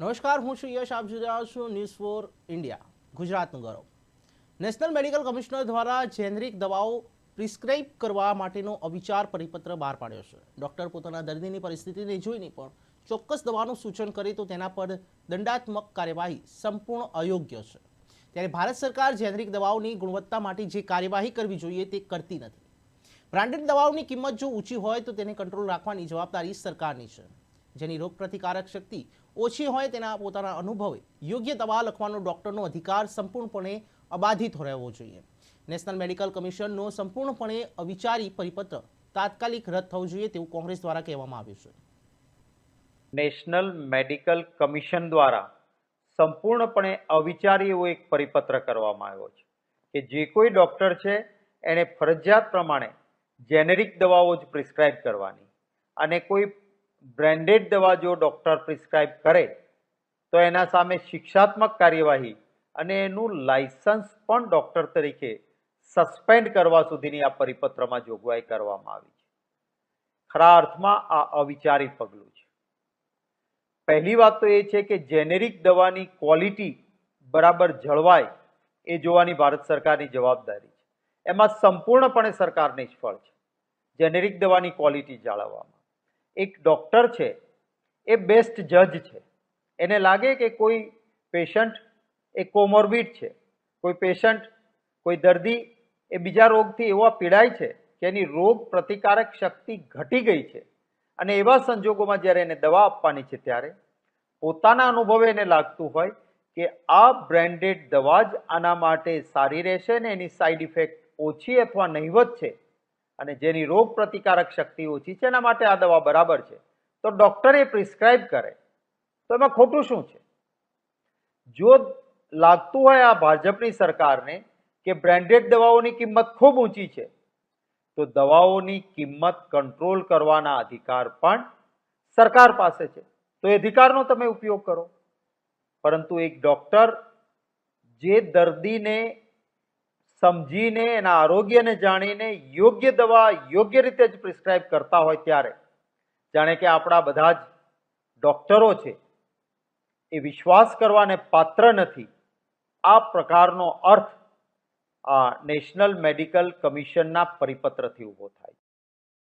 નમસ્કાર, હું છું યશ, આપ જોઈ રહ્યા છું ન્યૂઝ ફોર ઇન્ડિયા ગુજરાતનું ગૌરવ. નેશનલ મેડિકલ કમિશનર દ્વારા જેનરિક દવાઓ પ્રિસ્ક્રાઇબ કરવા માટેનો અવિચાર પરિપત્ર બહાર પાડ્યો છે. ડૉક્ટર પોતાના દર્દીની પરિસ્થિતિને જોઈને પણ ચોક્કસ દવાનું સૂચન કરે તો તેના પર દંડાત્મક કાર્યવાહી સંપૂર્ણ અયોગ્ય છે. ત્યારે ભારત સરકાર જેનરિક દવાઓની ગુણવત્તા માટે જે કાર્યવાહી કરવી જોઈએ તે કરતી નથી. બ્રાન્ડેડ દવાઓની કિંમત જો ઊંચી હોય તો તેને કંટ્રોલ રાખવાની જવાબદારી સરકારની છે. જેની રોગપ્રતિકારક શક્તિ ઓછી હોય તેના પોતાના અનુભવે, યોગ્ય દવા લખવાનો ડૉક્ટરનો અધિકાર સંપૂર્ણપણે અબાધિત રહેવો જોઈએ. નેશનલ મેડિકલ કમિશનનો સંપૂર્ણપણે અવિચારી પરિપત્ર તાત્કાલિક રદ થવું જોઈએ તેવું કોંગ્રેસ દ્વારા કહેવામાં આવ્યું છે. નેશનલ મેડિકલ કમિશન દ્વારા સંપૂર્ણપણે અવિચારી એવો એક પરિપત્ર કરવામાં આવ્યો છે કે જે કોઈ ડૉક્ટર છે એણે ફરજિયાત પ્રમાણે જેનેરિક દવાઓ જ પ્રિસ્ક્રાઇબ કરવાની અને કોઈ બ્રાન્ડેડ દવા જો ડૉક્ટર પ્રિસ્ક્રાઇબ કરે, તો એના સામે શિક્ષાત્મક કાર્યવાહી અને એનું લાયસન્સ પણ ડૉક્ટર તરીકે સસ્પેન્ડ કરવા સુધીની આ પરિપત્રમાં જોગવાઈ કરવામાં આવી છે. ખરા અર્થમાં આ અવિચારી પગલું છે. પહેલી વાત તો એ છે કે જેનેરિક દવાની ક્વોલિટી બરાબર જળવાય એ જોવાની ભારત સરકારની જવાબદારી છે. એમાં સંપૂર્ણપણે સરકાર નિષ્ફળ છે. જેનેરિક દવાની ક્વોલિટી જાળવવામાં. એક ડૉક્ટર છે, એ બેસ્ટ જજ છે. એને લાગે કે કોઈ પેશન્ટ એ કોમોર્બિડ છે. કોઈ પેશન્ટ, કોઈ દર્દી એ બીજા રોગથી એવા પીડાય છે કે એની રોગ પ્રતિકારક શક્તિ ઘટી ગઈ છે. અને એવા સંજોગોમાં જ્યારે એને દવા આપવાની છે ત્યારે પોતાના અનુભવે એને લાગતું હોય કે આ બ્રાન્ડેડ દવા જ આના માટે સારી રહેશે ને એની સાઈડ ઇફેક્ટ ઓછી અથવા નહિવત છે. અને જેની રોગ પ્રતિકારક શક્તિ ઓછી છે, એના માટે આ દવા બરાબર છે. તો ડૉક્ટરે પ્રિસ્ક્રાઇબ કરે. તો એમાં ખોટું શું છે? જો લાગતું હોય આ ભાજપની સરકારને કે બ્રાન્ડેડ દવાઓની કિંમત ખૂબ ઊંચી છે, તો દવાઓની કિંમત કંટ્રોલ કરવાના અધિકાર પણ સરકાર પાસે છે. તો એ અધિકારનો તમે ઉપયોગ કરો. પરંતુ એક ડૉક્ટર જે દર્દીને સમજીને એના આરોગ્યને જાણીને યોગ્ય દવા યોગ્ય રીતે જ પ્રિસ્ક્રાઇબ કરતા હોય ત્યારે, જાણે કે આપણા બધા જ ડૉક્ટરો છે, એ વિશ્વાસ કરવાને પાત્ર નથી. આ પ્રકારનો અર્થ આ નેશનલ મેડિકલ કમિશનના પરિપત્રથી ઊભો થાય